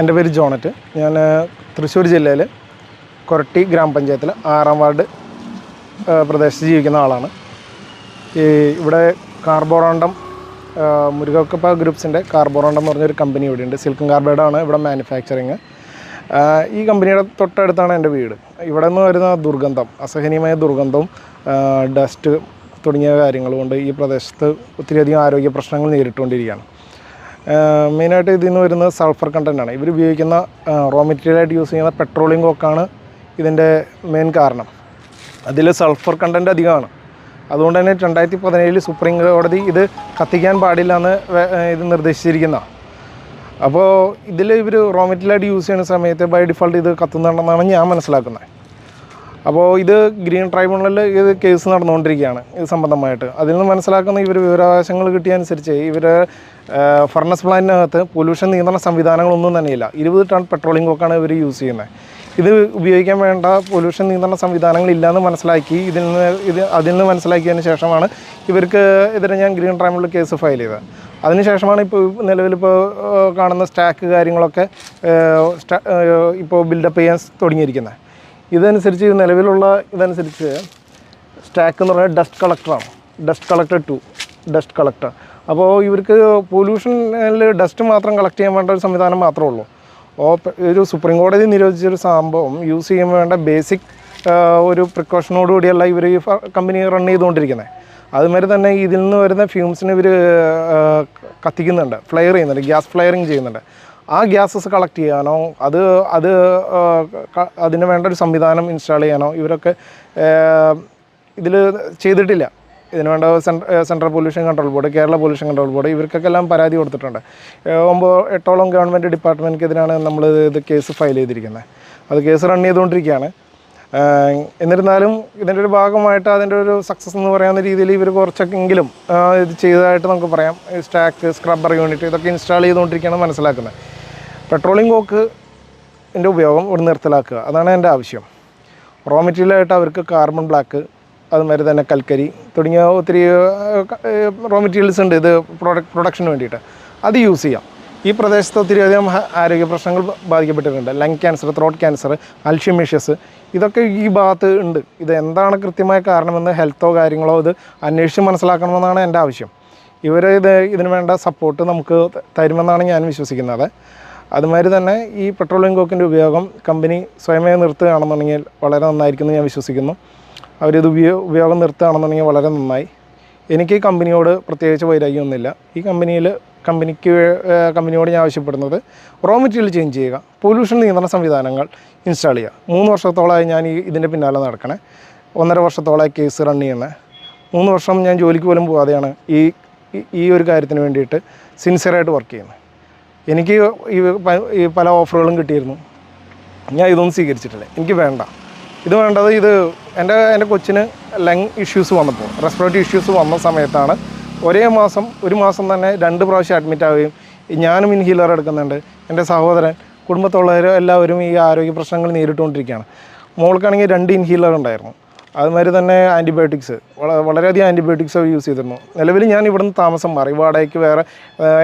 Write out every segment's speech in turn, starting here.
എന്റെ പേര് ജോണറ്റ്. ഞാൻ തൃശ്ശൂർ ജില്ലയിൽ കൊരട്ടി ഗ്രാമപഞ്ചായത്തിൽ ആറാം വാർഡ് പ്രദേശത്ത് ജീവിക്കുന്ന ആളാണ്. ഈ ഇവിടെ കാർബോറാണ്ടം മുരുകപ്പ ഗ്രൂപ്പ്സിന്റെ കാർബോറാണ്ടം എന്ന് പറഞ്ഞൊരു കമ്പനി ഇവിടെയുണ്ട്. സിൽക്കൻ കാർബൈഡാണ് ഇവിടെ മാനുഫാക്ചറിങ്. ഈ കമ്പനിയുടെ തൊട്ടടുത്താണ് എന്റെ വീട്. ഇവിടെ നിന്ന് വരുന്ന ദുർഗന്ധം അസഹനീയമായ ദുർഗന്ധവും ഡസ്റ്റ് തുടങ്ങിയ കാര്യങ്ങൾ കൊണ്ട് ഈ പ്രദേശത്ത് ഒത്തിരിയധികം ആരോഗ്യ പ്രശ്നങ്ങൾ നേരിട്ടുകൊണ്ടിരിക്കുകയാണ്. മെയിനായിട്ട് ഇതിൽ നിന്ന് വരുന്നത് സൾഫർ കണ്ടന്റാണ് ഇവർ ഉപയോഗിക്കുന്ന റോ മെറ്റീരിയലായിട്ട് യൂസ് ചെയ്യുന്ന പെട്രോളിയം കോക്കാണ് ഇതിന്റെ മെയിൻ കാരണം. അതിൽ സൾഫർ കണ്ടന്റ് അധികമാണ്. അതുകൊണ്ട് തന്നെ രണ്ടായിരത്തി പതിനേഴിൽ സുപ്രീം കോടതി ഇത് കത്തിക്കാൻ പാടില്ല എന്ന് ഇത് നിർദ്ദേശിച്ചിരിക്കുന്ന. അപ്പോൾ ഇതിൽ ഇവർ റോ മെറ്റീരിയലായിട്ട് യൂസ് ചെയ്യുന്ന സമയത്ത് ബൈ ഡിഫോൾട്ട് ഇത് കത്തുന്നുണ്ടെന്നാണ് ഞാൻ മനസ്സിലാക്കുന്നത്. അപ്പോൾ ഇത് ഗ്രീൻ ട്രൈബ്യൂണലിൽ ഇത് കേസ് നടന്നുകൊണ്ടിരിക്കുകയാണ് ഇത് സംബന്ധമായിട്ട്. അതിൽ നിന്ന് മനസ്സിലാക്കുന്ന ഇവർ വിവരാവകാശങ്ങൾ കിട്ടിയ അനുസരിച്ച് ഇവർ ഫർണസ് പ്ലാന്റിനകത്ത് പൊല്യൂഷൻ നിയന്ത്രണ സംവിധാനങ്ങളൊന്നും തന്നെയില്ല. ഇരുപത് ടൺ പെട്രോളിംഗ് കോക്കാണ് ഇവർ യൂസ് ചെയ്യുന്നത്. ഇത് ഉപയോഗിക്കാൻ വേണ്ട പൊല്യൂഷൻ നിയന്ത്രണ സംവിധാനങ്ങൾ ഇല്ലയെന്ന് മനസ്സിലാക്കി ഇതിൽ നിന്ന് ഇത് അതിൽ നിന്ന് മനസ്സിലാക്കിയതിന് ശേഷമാണ് ഇവർക്ക് എതിരെ ഞാൻ ഗ്രീൻ ട്രൈബ്യൂണലിൽ കേസ് ഫയൽ ചെയ്തത്. അതിനുശേഷമാണ് ഇപ്പോൾ നിലവിലിപ്പോൾ കാണുന്ന സ്റ്റാക്ക് കാര്യങ്ങളൊക്കെ ഇപ്പോൾ ബിൽഡപ്പ് ചെയ്യാൻ തുടങ്ങിയിരിക്കുന്നത്. ഇതനുസരിച്ച് നിലവിലുള്ള ഇതനുസരിച്ച് സ്റ്റാക്ക് എന്ന് പറഞ്ഞാൽ dust കളക്ടറാണ് dust collector to dust collector അപ്പോൾ ഇവർക്ക് പൊല്യൂഷനിൽ ഡസ്റ്റ് മാത്രം കളക്ട് ചെയ്യാൻ വേണ്ട ഒരു സംവിധാനം മാത്രമേ ഉള്ളൂ. ഓപ്പ ഒരു സുപ്രീം കോടതി നിരോധിച്ചൊരു സംഭവം യൂസ് ചെയ്യാൻ വേണ്ട ബേസിക് ഒരു പ്രിക്കോഷനോടുകൂടിയല്ല ഇവർ ഈ കമ്പനി റൺ ചെയ്തുകൊണ്ടിരിക്കുന്നത് അതുമാതിരി തന്നെ ഇതിൽ നിന്ന് വരുന്ന ഫ്യൂംസിന് ഇവർ കത്തിക്കുന്നുണ്ട് ഫ്ലെയർ ചെയ്യുന്നുണ്ട് ഗ്യാസ് ഫ്ലെയറിങ് ചെയ്യുന്നുണ്ട്. ആ ഗ്യാസസ് കളക്ട് ചെയ്യാനോ അത് അത് അതിന് വേണ്ട ഒരു സംവിധാനം ഇൻസ്റ്റാൾ ചെയ്യാനോ ഇവരൊക്കെ ഇതിൽ ചെയ്തിട്ടില്ല. ഇതിന് വേണ്ട central pollution control board Kerala pollution control board ഇവർക്കൊക്കെ എല്ലാം പരാതി കൊടുത്തിട്ടുണ്ട്. ഒമ്പോ എട്ടോളം ഗവൺമെന്റ് ഡിപ്പാർട്ട്മെന്റ്ക്കെതിരാണ് നമ്മൾ ഇത് കേസ് ഫയൽ ചെയ്തിരിക്കുന്നത് അത് കേസ് റൺ ചെയ്തുകൊണ്ടിരിക്കുകയാണ് എന്നിരുന്നാലും ഇതിന്റെ ഒരു ഭാഗമായിട്ട് അതിന്റെ ഒരു സക്സസ് എന്ന് പറയുന്ന രീതിയിൽ ഇവർ കുറച്ചൊക്കെങ്കിലും ഇത് ചെയ്തതായിട്ട് നമുക്ക് പറയാം. സ്റ്റാക്ക് സ്ക്രബ്ബർ യൂണിറ്റ് ഇതൊക്കെ ഇൻസ്റ്റാൾ ചെയ്തുകൊണ്ടിരിക്കുകയാണ് മനസ്സിലാക്കുന്നത്. പെട്രോളിയം കോക്ക് ഇതിന്റെ ഉപയോഗം ഇവിടെ നിർത്തലാക്കുക. അതാണ് എന്റെ ആവശ്യം. റോ മെറ്റീരിയലായിട്ട് അവർക്ക് കാർബൺ ബ്ലാക്ക് അതുമാതിരി തന്നെ കൽക്കരി തുടങ്ങിയ ഒത്തിരി റോ മെറ്റീരിയൽസ് ഉണ്ട് ഇത് പ്രൊഡക്ഷന് വേണ്ടിയിട്ട്. അത് യൂസ് ചെയ്യാം. ഈ പ്രദേശത്ത് ഒത്തിരി അധികം ആരോഗ്യ പ്രശ്നങ്ങൾ ബാധിക്കപ്പെട്ടിട്ടുണ്ട്. Lung cancer throat cancer Alzheimer's. ഇതൊക്കെ ഈ ഭാഗത്ത് ഉണ്ട്. ഇത് എന്താണ് കൃത്യമായ കാരണമെന്ന് ഹെൽത്തോ കാര്യങ്ങളോ ഇത് അന്വേഷിച്ച് മനസ്സിലാക്കണമെന്നാണ് എന്റെ ആവശ്യം. ഇവർ ഇത് ഇതിന് വേണ്ട സപ്പോർട്ട് നമുക്ക് തരുമെന്നാണ് ഞാൻ വിശ്വസിക്കുന്നത്. അതുമാതിരി തന്നെ ഈ പെട്രോളിയം കോക്കിന്റെ ഉപയോഗം കമ്പനി സ്വയമേ നിർത്തുകയാണെന്നുണ്ടെങ്കിൽ വളരെ നന്നായിരിക്കുമെന്ന് ഞാൻ വിശ്വസിക്കുന്നു. അവരിത് ഉപയോ ഉപയോഗം നിർത്തുകയാണെന്നുണ്ടെങ്കിൽ വളരെ നന്നായി. എനിക്ക് ഈ കമ്പനിയോട് പ്രത്യേകിച്ച് വൈരാഗ്യമൊന്നുമില്ല. ഈ കമ്പനിയിൽ കമ്പനിക്ക് കമ്പനിയോട് ഞാൻ ആവശ്യപ്പെടുന്നത് റോ മെറ്റീരിയൽ ചേഞ്ച് ചെയ്യുക പൊല്യൂഷൻ നിയന്ത്രണ സംവിധാനങ്ങൾ ഇൻസ്റ്റാൾ ചെയ്യുക. മൂന്ന് വർഷത്തോളമായി ഞാൻ ഈ ഇതിന്റെ പിന്നാലെ നടക്കണേ. ഒന്നര വർഷത്തോളമായി കേസ് റൺ ചെയ്യുന്നത് മൂന്ന് വർഷം ഞാൻ ജോലിക്ക് പോലും പോകാതെയാണ് ഈ ഈ- ഒരു കാര്യത്തിന് വേണ്ടിയിട്ട് സിൻസിയറായിട്ട് വർക്ക് ചെയ്യുന്നത് എനിക്ക് ഈ പല ഓഫറുകളും കിട്ടിയിരുന്നു. ഞാൻ ഇതൊന്നും സ്വീകരിച്ചിട്ടില്ല. എനിക്ക് വേണ്ട. ഇത് വേണ്ടത് ഇത് എന്റെ എന്റെ കൊച്ചിന് ലങ് ഇഷ്യൂസ് വന്നപ്പോൾ റെസ്പിറേറ്ററി ഇഷ്യൂസ് വന്ന സമയത്താണ്. ഒരേ മാസം ഒരു മാസം തന്നെ രണ്ട് പ്രാവശ്യം അഡ്മിറ്റ് ആവുകയും ഞാനും ഇൻഹീലർ എടുക്കുന്നുണ്ട്. എന്റെ സഹോദരൻ കുടുംബത്തുള്ളവർ എല്ലാവരും ഈ ആരോഗ്യ പ്രശ്നങ്ങൾ നേരിട്ടുകൊണ്ടിരിക്കുകയാണ്. മോൾക്കാണെങ്കിൽ രണ്ട് ഇൻഹീലർ ഉണ്ടായിരുന്നു. അതുമാതിരി തന്നെ ആന്റിബയോട്ടിക്സ് വളരെയധികം ആന്റിബയോട്ടിക്സ് യൂസ് ചെയ്തിരുന്നു. നിലവിൽ ഞാൻ ഇവിടുന്ന് താമസം മാറി. വാടകയ്ക്ക് വേറെ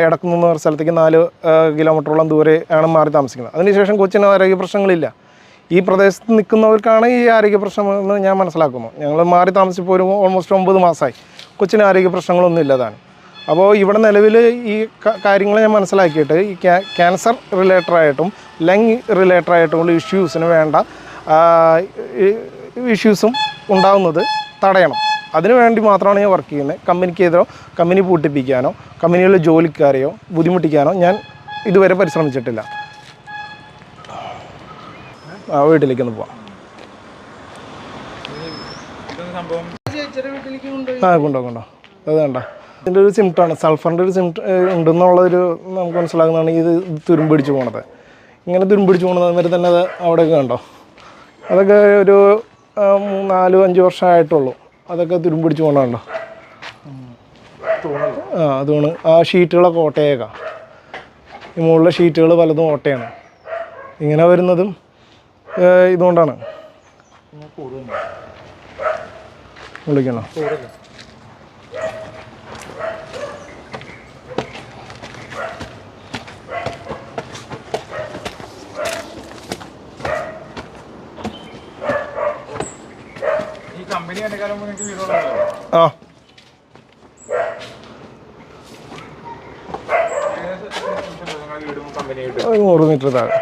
ഇടക്കുന്ന സ്ഥലത്തേക്ക് നാല് കിലോമീറ്ററോളം ദൂരെ ആണ് മാറി താമസിക്കുന്നത്. അതിനുശേഷം കൊച്ചിന് ആരോഗ്യ പ്രശ്നങ്ങളില്ല. ഈ പ്രദേശത്ത് നിൽക്കുന്നവർക്കാണ് ഈ ആരോഗ്യ പ്രശ്നമെന്ന് ഞാൻ മനസ്സിലാക്കുന്നു. ഞങ്ങൾ മാറി താമസിച്ചപ്പോൾ ഒരു ഓൾമോസ്റ്റ് ഒമ്പത് മാസമായി. കൊച്ചിന് ആരോഗ്യ പ്രശ്നങ്ങളൊന്നും ഇല്ലതാണ്. അപ്പോൾ ഇവിടെ നിലവിൽ ഈ കാര്യങ്ങൾ ഞാൻ മനസ്സിലാക്കിയിട്ട് ഈ ക്യാ- ക്യാൻസർ റിലേറ്റഡായിട്ടും ലങ് റിലേറ്റഡായിട്ടുമുള്ള ഇഷ്യൂസിന് വേണ്ട ഇഷ്യൂസും ഉണ്ടാകുന്നത് തടയണം. അതിനു വേണ്ടി മാത്രമാണ് ഞാൻ വർക്ക് ചെയ്യുന്നത്. കമ്പനിക്കെതിരോ കമ്പനി പൂട്ടിപ്പിക്കാനോ കമ്പനിയിലെ ജോലിക്കാരെയോ ബുദ്ധിമുട്ടിക്കാനോ ഞാൻ ഇതുവരെ പരിശ്രമിച്ചിട്ടില്ല. ആ വീട്ടിലേക്ക് ഒന്ന് പോവാം ആ കൊണ്ടോ കൊണ്ടോ. അത് വേണ്ട. ഇതിന്റെ ഒരു സിംറ്റമാണ് സൾഫറിന്റെ ഒരു സിംറ്റ ഉണ്ടെന്നുള്ളൊരു നമുക്ക് മനസ്സിലാകുന്നതാണ് ഇത് തുരുമ്പിടിച്ച് പോണത്. ഇങ്ങനെ തുരുമ്പിടിച്ച് പോണത് വരെ തന്നെ അത് അവിടെയൊക്കെ കണ്ടോ? അതൊക്കെ ഒരു നാല് അഞ്ച് വർഷമായിട്ടുള്ളൂ അതൊക്കെ തുരുമ്പിടിച്ച് പോകണുണ്ടോ ആ അതുകൊണ്ട് ആ ഷീറ്റുകളൊക്കെ ഓട്ടയേക്കാം ഈ മുകളിലെ ഷീറ്റുകൾ പലതും ഓട്ടയാണ് ഇങ്ങനെ വരുന്നതും ഇതുകൊണ്ടാണ്. വിളിക്കണോ? ആ. നൂറ് മീറ്റർ താഴെ.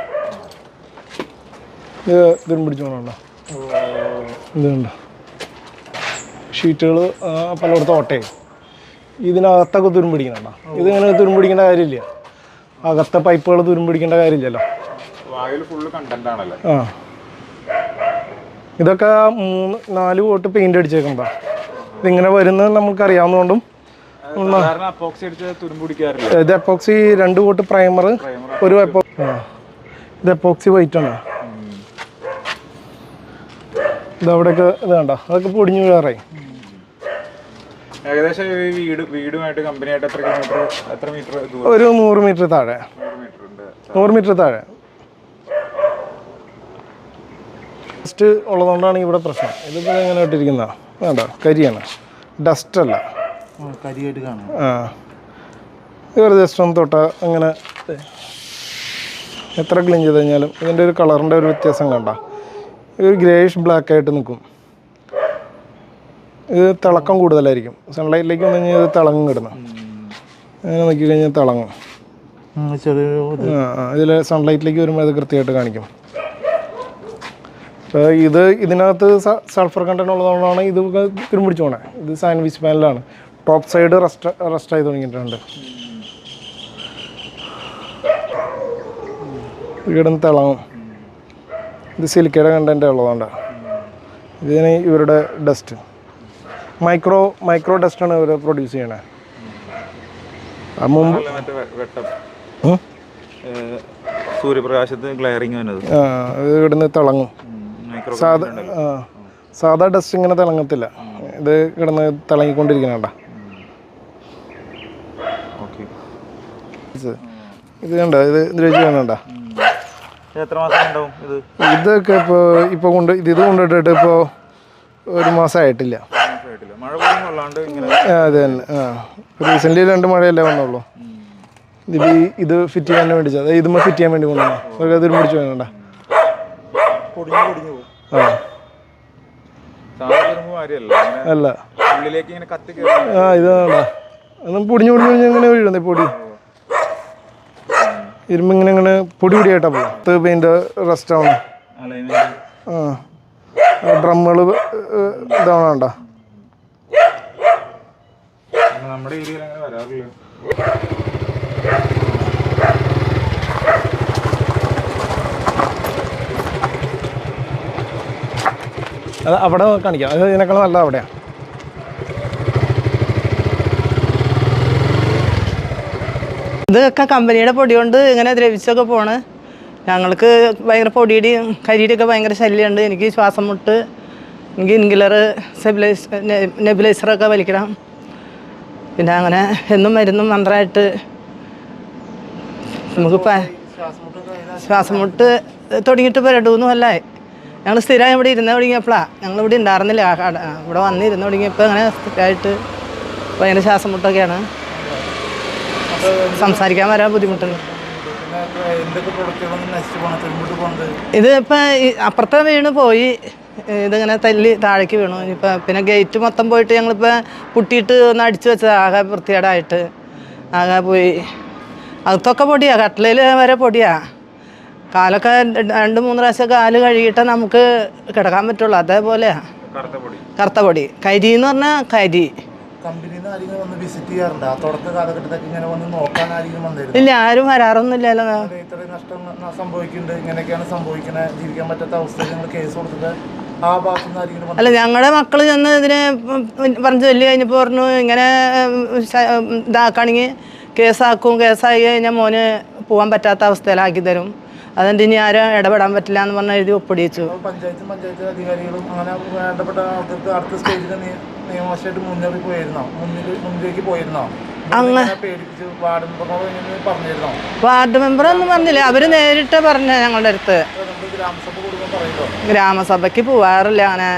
ഇത് ഇതും പിടിച്ചോണ്ടോ ഇതുണ്ട്. ഷീറ്റുകൾ പലയിടത്തും ഓട്ടയും ഇതിനകത്തൊക്കെ പിടിക്കുന്നുണ്ടോ ഇതിങ്ങനെ തുരുമ്പിടിക്കേണ്ട കാര്യമില്ല. അകത്തെ പൈപ്പുകൾ തുരുമ്പിടിക്കേണ്ട കാര്യമില്ലല്ലോ. ആ. ഇതൊക്കെ മൂന്ന് നാല് കോട്ട് പെയിന്റ് അടിച്ചേക്കണ്ട ഇതിങ്ങനെ വരുന്നത് നമുക്ക് അറിയാവുന്നതുകൊണ്ടും സാധാരണ അപ്പോക്സി അടിച്ച് തുരുമ്പ് പിടിക്കാറില്ല? ഇത് എപ്പോക്സി രണ്ട് കോട്ട് പ്രൈമർ ഒരു എപ്പോ. ഇത് എപ്പോക്സി വൈറ്റ് ആണ്. ഇതവിടെയൊക്കെ ഇത് കണ്ട? അതൊക്കെ പൊടിഞ്ഞു വീഴാറേ ഏകദേശം ഈ വീട് വീടുമായിട്ട് കമ്പനിയായിട്ട് എത്ര കിലോമീറ്റർ എത്ര മീറ്റർ ദൂരം? ഒരു നൂറ് മീറ്റർ താഴെ. നൂറ് മീറ്റർ താഴെ. ഡസ്റ്റ് ഉള്ളതുകൊണ്ടാണ് ഇവിടെ പ്രശ്നം. ഇതിപ്പോൾ എങ്ങനെ ഇട്ടിരിക്കുന്ന വേണ്ട കരിയാണ്. ഡസ്റ്റ് അല്ല. കരിയായിട്ട് കാണാം. ആ. വെറുതെ ജസ്റ്റ് ഒന്ന് തൊട്ട അങ്ങനെ എത്ര ക്ലീൻ ചെയ്ത് കഴിഞ്ഞാലും ഇതിന്റെ ഒരു കളറിന്റെ ഒരു വ്യത്യാസം കണ്ട? ഒരു ഗ്രേഷ് ബ്ലാക്ക് ആയിട്ട് നിൽക്കും. ഇത് തിളക്കം കൂടുതലായിരിക്കും. സൺലൈറ്റിലേക്ക് വന്നു കഴിഞ്ഞാൽ ഇത് തിളങ്ങും കിടന്നു. അങ്ങനെ നോക്കി കഴിഞ്ഞാൽ തിളങ്ങും. ഇതിൽ സൺലൈറ്റിലേക്ക് വരുമ്പോൾ അത് കൃത്യമായിട്ട് കാണിക്കും. ഇത് ഇതിനകത്ത് സൾഫർ കണ്ടന്റ് ഉള്ളതുകൊണ്ടാണ് ഇത് തിരുമ്പിടിച്ചു പോണേ. ഇത് സാൻഡ്വിച്ച് പാനലാണ് ടോപ്പ് സൈഡ് റെസ്റ്റ് റെസ്റ്റ് ആയി തുടങ്ങിയിട്ടുണ്ട്. ഇവിടുന്ന് തിളങ്ങും. ഇത് സിലിക്കയുടെ കണ്ടന്റ് ഉള്ളതുകൊണ്ടാണ് ഇതിന് ഇവരുടെ ഡസ്റ്റ് മൈക്രോ മൈക്രോ ഡസ്റ്റാണ് ഇവർ പ്രൊഡ്യൂസ് ചെയ്യണേ. ആ മുമ്പ് ആ ഇത് ഇവിടുന്ന് തിളങ്ങും. സാധാ സാധാ ഡസ്റ്റ് ഇങ്ങനെ തിളങ്ങത്തില്ല. ഇത് കിടന്ന് തിളങ്ങിക്കൊണ്ടിരിക്കണണ്ട ഇത് കണ്ട? ഇത് ഇത് വെച്ച് കാണണ്ട എത്ര മാസം ഉണ്ടാവും ഇത്? ഇതൊക്കെ ഇപ്പോൾ ഇപ്പോൾ കൊണ്ട് ഇത് ഇത് കൊണ്ടിട്ടിട്ട് ഇപ്പോൾ ഒരു മാസമായിട്ടില്ല മഴ പോലും കൊള്ളാണ്ട് ഇങ്ങനെ അതെ തന്നെ. ആ രണ്ട് മഴയല്ലേ വന്നുള്ളൂ. ഇത് ഇത് ഫിറ്റ് ചെയ്യാൻ വേണ്ടി അതായത് ഇതുമ്മ ഫിറ്റ് ചെയ്യാൻ വേണ്ടി കൊണ്ടുവന്നു അവർക്ക് അതിൽ പിടിച്ചു വേണ്ട പൊടിഞ്ഞു പൊടിഞ്ഞു പോകും ആ. അല്ല. ആ പൊടിഞ്ഞു പൊടിഞ്ഞു പൊടിഞ്ഞ് അങ്ങനെ വീഴുന്നേ പൊടി? ഇരുമ്പ് ഇങ്ങനെ ഇങ്ങനെ പൊടി പൊടിയായിട്ടാ പോകും പെയിന്റ് റെസ്റ്റ് ആവണം. ആ. ഡ്രമ്മുകൾ ഇതാവണണ്ട നമ്മുടെ ഏരിയയിൽ അങ്ങനെ വരാറില്ല. അത് അവിടെ കാണിക്കാം. അത് ഇതിനേക്കാളും നല്ലത് അവിടെയാണ് ഇതൊക്കെ കമ്പനിയുടെ പൊടി കൊണ്ട് ഇങ്ങനെ ദ്രവിച്ചൊക്കെ പോണ്. ഞങ്ങൾക്ക് ഭയങ്കര പൊടിയുടെയും കരിയുടെയൊക്കെ ഭയങ്കര ശല്യമുണ്ട്. എനിക്ക് ശ്വാസം മുട്ട് എനിക്ക് ഇൻഗിലർ സെബിലൈസ് നെബിലൈസറൊക്കെ വലിക്കണം. പിന്നെ അങ്ങനെ എന്നും മരുന്നും മന്ത്രമായിട്ട് നമുക്കിപ്പോൾ ശ്വാസം മുട്ട് തുടങ്ങിയിട്ട് ഇപ്പോൾ രണ്ട് ഞങ്ങൾ സ്ഥിരമായി ഇവിടെ ഇരുന്ന് തുടങ്ങിയപ്പോഴാണ് ഞങ്ങൾ ഇവിടെ ഉണ്ടായിരുന്നില്ല ഇവിടെ വന്നിരുന്ന് തുടങ്ങിയപ്പോൾ അങ്ങനെ സ്ഥിരമായിട്ട് ഭയങ്കര ശ്വാസം മുട്ടൊക്കെയാണ്. സംസാരിക്കാൻ വരാൻ ബുദ്ധിമുട്ടുണ്ട്. ഇത് ഇപ്പം അപ്പുറത്തെ വീണ് പോയി. ഇതിങ്ങനെ തല്ലി താഴേക്ക് വീണു. ഇനിയിപ്പോൾ പിന്നെ ഗേറ്റ് മൊത്തം പോയിട്ട് ഞങ്ങളിപ്പോൾ പുട്ടിയിട്ട് ഒന്ന് അടിച്ചു വെച്ചത്. ആകെ വൃത്തികേടായിട്ട്. ആകെ പോയി. അകത്തൊക്കെ പൊടിയാ. കട്ടിലയിൽ വരെ പൊടിയാ. കാലൊക്കെ രണ്ട് മൂന്ന് പ്രാവശ്യം കാൽ കഴുകിയിട്ട് നമുക്ക് കിടക്കാൻ പറ്റുള്ളൂ. അതേപോലെയാ. കറുത്ത പൊടി. കറുത്ത പൊടി. കരി എന്ന് പറഞ്ഞാൽ കരി. കമ്പനിയിൽ നിന്ന് ആരെങ്കിലും വന്ന് വിസിറ്റ് ചെയ്യാറുണ്ട്? ആ തുടക്ക കാലഘട്ടത്തിൽ ഇങ്ങനെ വന്ന് നോക്കാൻ ആരെങ്കിലും വന്നിരുന്നു? ഇല്ല ആരും വരാറൊന്നുമില്ലല്ലോ ഇത്രയും നഷ്ടം സംഭവിക്കുന്നുണ്ട്. ഇങ്ങനെയൊക്കെയാണ് സംഭവിക്കുന്നത് ജീവിക്കാൻ പറ്റാത്ത അവസ്ഥയിൽ ഞങ്ങൾ കേസ് കൊടുത്തിട്ട് അല്ല ഞങ്ങളുടെ മക്കൾ ചെന്ന് ഇതിനെ പറഞ്ഞു ചൊല്ലി കഴിഞ്ഞപ്പോൾ പറഞ്ഞു ഇങ്ങനെ ഇതാക്കുകയാണെങ്കിൽ കേസാക്കും കേസായി കഴിഞ്ഞാൽ മോന് പോകാൻ പറ്റാത്ത അവസ്ഥയിലാക്കി തരും. അതുകൊണ്ട് ഇനി ആരും ഇടപെടാൻ പറ്റില്ല എന്ന് പറഞ്ഞ് എഴുതി ഒപ്പിടിച്ചു പഞ്ചായത്തും പഞ്ചായത്ത് അധികാരികളും അങ്ങനെ വേണ്ടപ്പെട്ട ആൾക്കാർക്ക് അടുത്ത സ്റ്റേജിൽ നിയമവശമായിട്ട് മുന്നേറി പോയിരുന്നോ മുന്നിൽ മുന്നിലേക്ക് പോയിരുന്നോ? വാർഡ് മെമ്പർ ഒന്നും പറഞ്ഞില്ല. അവർ നേരിട്ട് പറഞ്ഞ ഞങ്ങളുടെ അടുത്ത്. ഗ്രാമസഭയ്ക്ക് പോവാറില്ല അങ്ങനെ.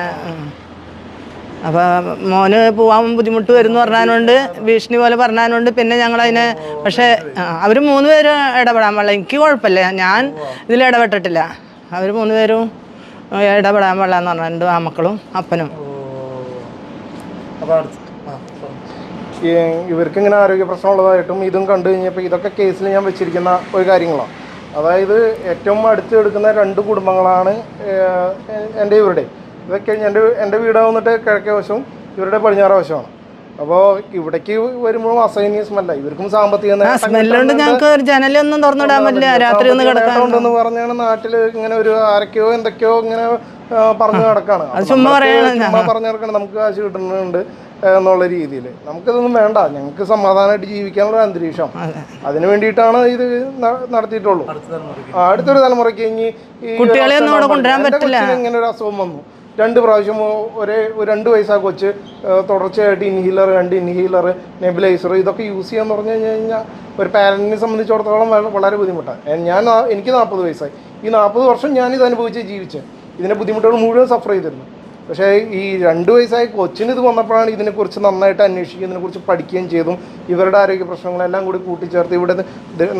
അപ്പോൾ മോന് പോവാൻ ബുദ്ധിമുട്ട് വരും പറഞ്ഞാലുണ്ട് ഭീഷണി പോലെ പറഞ്ഞാലുണ്ട് പിന്നെ ഞങ്ങൾ അതിനെ പക്ഷേ അവർ മൂന്ന് പേര് ഇടപെടാൻ പാടില്ല. എനിക്ക് കുഴപ്പമില്ല. ഞാൻ ഇതിൽ ഇടപെട്ടിട്ടില്ല. അവർ മൂന്ന് പേരും ഇടപെടാൻ പാടില്ല എന്ന് പറഞ്ഞ ആ മക്കളും അപ്പനും. ഇവർക്ക് ഇങ്ങനെ ആരോഗ്യ പ്രശ്നമുള്ളതായിട്ടും ഇതും കണ്ടു കഴിഞ്ഞപ്പോൾ ഇതൊക്കെ കേസിൽ ഞാൻ വെച്ചിരിക്കുന്ന ഒരു കാര്യങ്ങളാണ് അതായത് ഏറ്റവും അടുത്ത് എടുക്കുന്ന രണ്ട് കുടുംബങ്ങളാണ് എന്റെ ഇവരുടെ ഇതൊക്കെ എന്റെ എന്റെ വീട് വന്നിട്ട് കിഴക്കേ വശവും ഇവരുടെ പടിഞ്ഞാറ് വശമാണ്. അപ്പോൾ ഇവിടേക്ക് വരുമ്പോഴും അസൈന്യ സ്മെല്ല ഇവർക്കും സാമ്പത്തിക സ്മെല്ലുണ്ട് ഞങ്ങൾക്ക് ഒരു ജനലൊന്നും തുറന്നിടാൻ പറ്റില്ല. രാത്രി ഒന്ന് പറഞ്ഞാണ് നാട്ടിൽ ഇങ്ങനെ ഒരു ആരൊക്കെയോ എന്തൊക്കെയോ ഇങ്ങനെ പറഞ്ഞു നടക്കാണ്. പറഞ്ഞു നടക്കണം. നമുക്ക് കാശ് കിട്ടുന്നുണ്ട് എന്നുള്ള രീതിയിൽ നമുക്കിതൊന്നും വേണ്ട. ഞങ്ങൾക്ക് സമാധാനമായിട്ട് ജീവിക്കാനുള്ള ഒരു അന്തരീക്ഷം അതിനു വേണ്ടിയിട്ടാണ് ഇത് നടത്തിയിട്ടുള്ളൂ. അടുത്തൊരു തലമുറയ്ക്ക് ഇനി കുട്ടികളെ ഒന്നും ഇവിടെ കൊണ്ടുവരാൻ പറ്റില്ല. ഇങ്ങനെ ഒരു അസുഖം വന്നു. രണ്ട് പ്രാവശ്യം ഒരേ രണ്ട് വയസ്സാ കൊച്ച് തുടർച്ചയായിട്ട് ഇൻഹീലർ രണ്ട് ഇൻഹീലർ നെബിലൈസർ ഇതൊക്കെ യൂസ് ചെയ്യാന്ന് പറഞ്ഞു കഴിഞ്ഞു കഴിഞ്ഞാൽ ഒരു പാരന്റിനെ സംബന്ധിച്ചിടത്തോളം വളരെ ബുദ്ധിമുട്ടാണ് ഞാൻ എനിക്ക് നാൽപ്പത് വയസ്സായി. ഈ നാൽപ്പത് വർഷം ഞാൻ ഇത് അനുഭവിച്ച് ജീവിച്ചത് ഇതിന്റെ ബുദ്ധിമുട്ടുകൾ മുഴുവൻ സഫർ ചെയ്തിരുന്നു. പക്ഷേ ഈ രണ്ട് വയസ്സായി കൊച്ചിന് ഇത് വന്നപ്പോഴാണ് ഇതിനെക്കുറിച്ച് നന്നായിട്ട് അന്വേഷിക്കുകയും ഇതിനെക്കുറിച്ച് പഠിക്കുകയും ചെയ്തും ഇവരുടെ ആരോഗ്യ പ്രശ്നങ്ങളെല്ലാം കൂടി കൂട്ടിച്ചേർത്ത് ഇവിടെ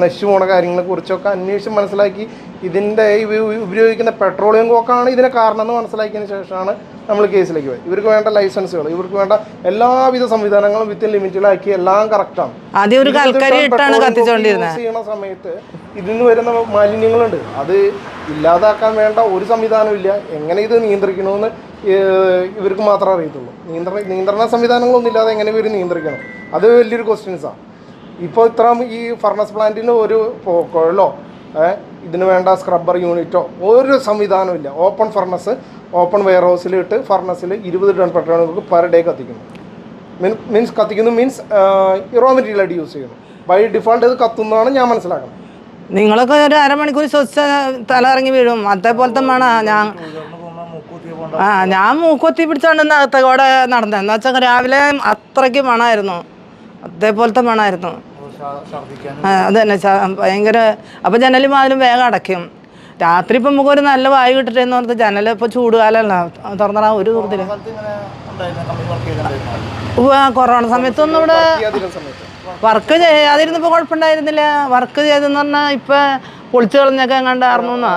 നശിച്ചു പോണ കാര്യങ്ങളെക്കുറിച്ചൊക്കെ അന്വേഷിച്ച് മനസ്സിലാക്കി ഇതിന്റെ ഉപയോഗിക്കുന്ന പെട്രോളിയം കോക്കാണ് ഇതിന് കാരണം എന്ന് മനസ്സിലാക്കിയതിന് ശേഷമാണ് നമ്മൾ കേസിലേക്ക് പോയത്. ഇവർക്ക് വേണ്ട ലൈസൻസുകൾ ഇവർക്ക് വേണ്ട എല്ലാവിധ സംവിധാനങ്ങളും വിത്തിൻ ലിമിറ്റിലാക്കി എല്ലാം കറക്റ്റാണ് ആദ്യം ഒരു ചെയ്യണ സമയത്ത് ഇതിന് വരുന്ന മാലിന്യങ്ങളുണ്ട്. അത് ഇല്ലാതാക്കാൻ വേണ്ട ഒരു സംവിധാനവും ഇല്ല. എങ്ങനെ ഇത് നിയന്ത്രിക്കണമെന്ന് ഇവർക്ക് മാത്രമേ അറിയത്തുള്ളൂ. നിയന്ത്രണ നിയന്ത്രണ സംവിധാനങ്ങളൊന്നും ഇല്ലാതെ എങ്ങനെ ഇവർ നിയന്ത്രിക്കണം? അത് വലിയൊരു ക്വസ്റ്റ്യൻസാണ് ഇപ്പോൾ ഇത്ര ഈ ഫർണസ് പ്ലാന്റിന് ഒരു പോക്കോഴലോ ഇതിന് വേണ്ട സ്ക്രബ്ബർ യൂണിറ്റോ ഒരു സംവിധാനവും ഇല്ല. ഓപ്പൺ ഫർണസ് ഓപ്പൺ വെയർ ഹൗസിൽ ഇട്ട് ഫർണസിൽ ഇരുപത് ടൺ പെട്രോൾ നമുക്ക് പെർ ഡേ കത്തിക്കുന്നു മീൻ മീൻസ് കത്തിക്കുന്നു മീൻസ് റോ മെറ്റീരിയൽ ആയിട്ട് യൂസ് ചെയ്യുന്നു. ബൈ ഡിഫോൾട്ട് ഇത് കത്തുന്നതാണ് ഞാൻ മനസ്സിലാക്കുന്നത്. നിങ്ങളൊക്കെ ഒരു അരമണിക്കൂർ ശ്വസിച്ച തല ഇറങ്ങി വീഴും. അതേപോലത്തെ മണ ഞാൻ ആ ഞാൻ മൂക്കൊത്തി പിടിച്ചോണ്ട് അകത്തെ കൂടെ നടന്നത് എന്ന് വെച്ചാൽ രാവിലെ അത്രയ്ക്ക് മണമായിരുന്നു അതേപോലത്തെ മണമായിരുന്നു അത് തന്നെ ഭയങ്കര അപ്പം ജനലും മാതിലും വേഗം അടയ്ക്കും. രാത്രി ഇപ്പം നമുക്ക് ഒരു നല്ല വായു കിട്ടട്ടെ എന്ന് പറഞ്ഞാൽ ജനൽ ഇപ്പോൾ ചൂടുകാലമല്ല തുറന്നാ ഒരു ഉവ്വ്, കൊറോണ സമയത്തൊന്നും ഇവിടെ വർക്ക് ചെയ്യാതിരുന്നപ്പോൾ കുഴപ്പമുണ്ടായിരുന്നില്ല വർക്ക് ചെയ്തെന്ന് പറഞ്ഞാൽ ഇപ്പം പൊളിച്ചു കളഞ്ഞൊക്കെ എങ്ങാണ്ട്